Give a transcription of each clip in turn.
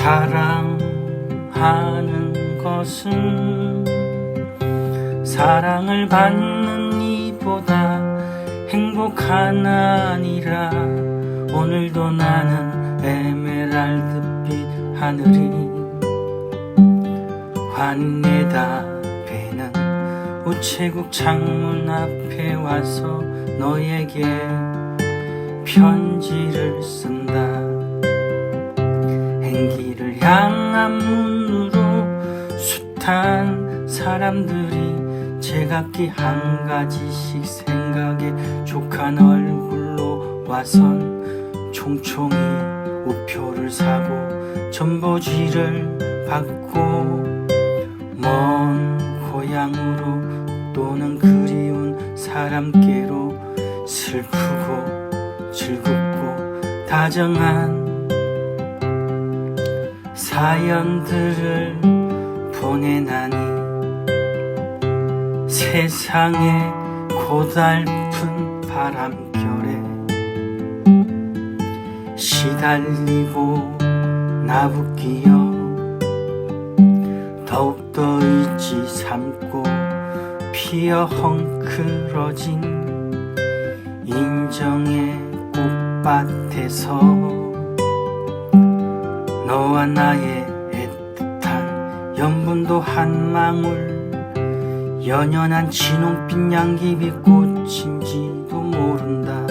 사랑하는 것은 사랑을 받는 이보다 행복한 아니라 오늘도 나는 에메랄드빛 하늘이 환내다 배는 우체국 창문 앞에 와서 너에게 편지를 쓴다. 행기를 향한 문으로 숱한 사람들이 제각기 한 가지씩 생각에 족한 얼굴로 와선 총총히 우표를 사고 전보지를 받고 먼 고향으로 또는 그리운 사람께로 슬프고 즐겁고 다정한 사연들을 보내나니 세상의 고달픈 바람결에 시달리고 나부끼어 더욱더 의지 삼고 피어 헝클어진 인정의 꽃밭에서 너와 나의 애틋한 연분도 한 방울. 연연한 진홍빛 양귀비 꽃인지도 모른다.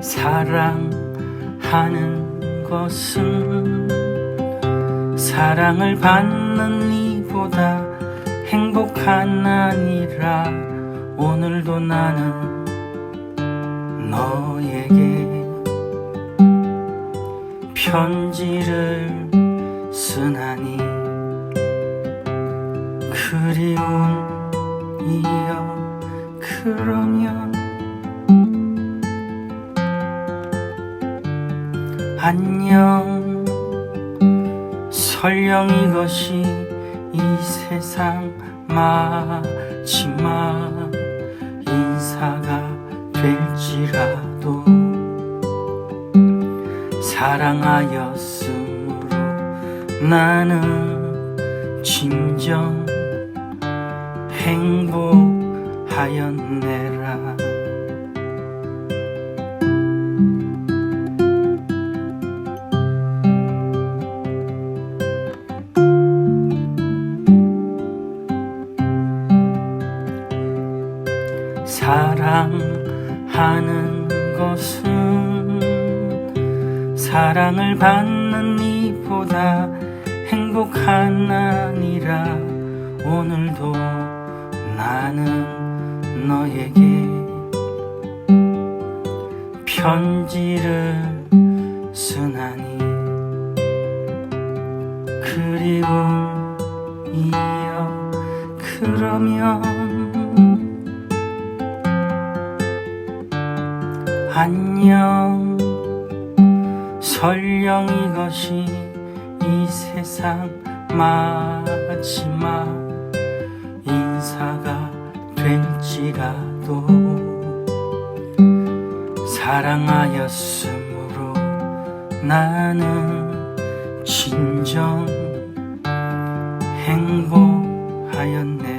사랑하는 것은 사랑을 받는 이보다 행복한 아니라 오늘도 나는 너에게 편지를 쓰나니 그리움이여 그러면 안녕 설령 이것이 이 세상 마 사랑하였으므로 나는 진정 행복하였네라. 사랑하는 사랑을 받는 이보다 행복한 아니라 오늘도 나는 너에게 편지를 쓰나니 그리움이여 그러면 안녕 설령 이것이 이 세상 마지막 인사가 될지라도 사랑하였으므로 나는 진정 행복하였네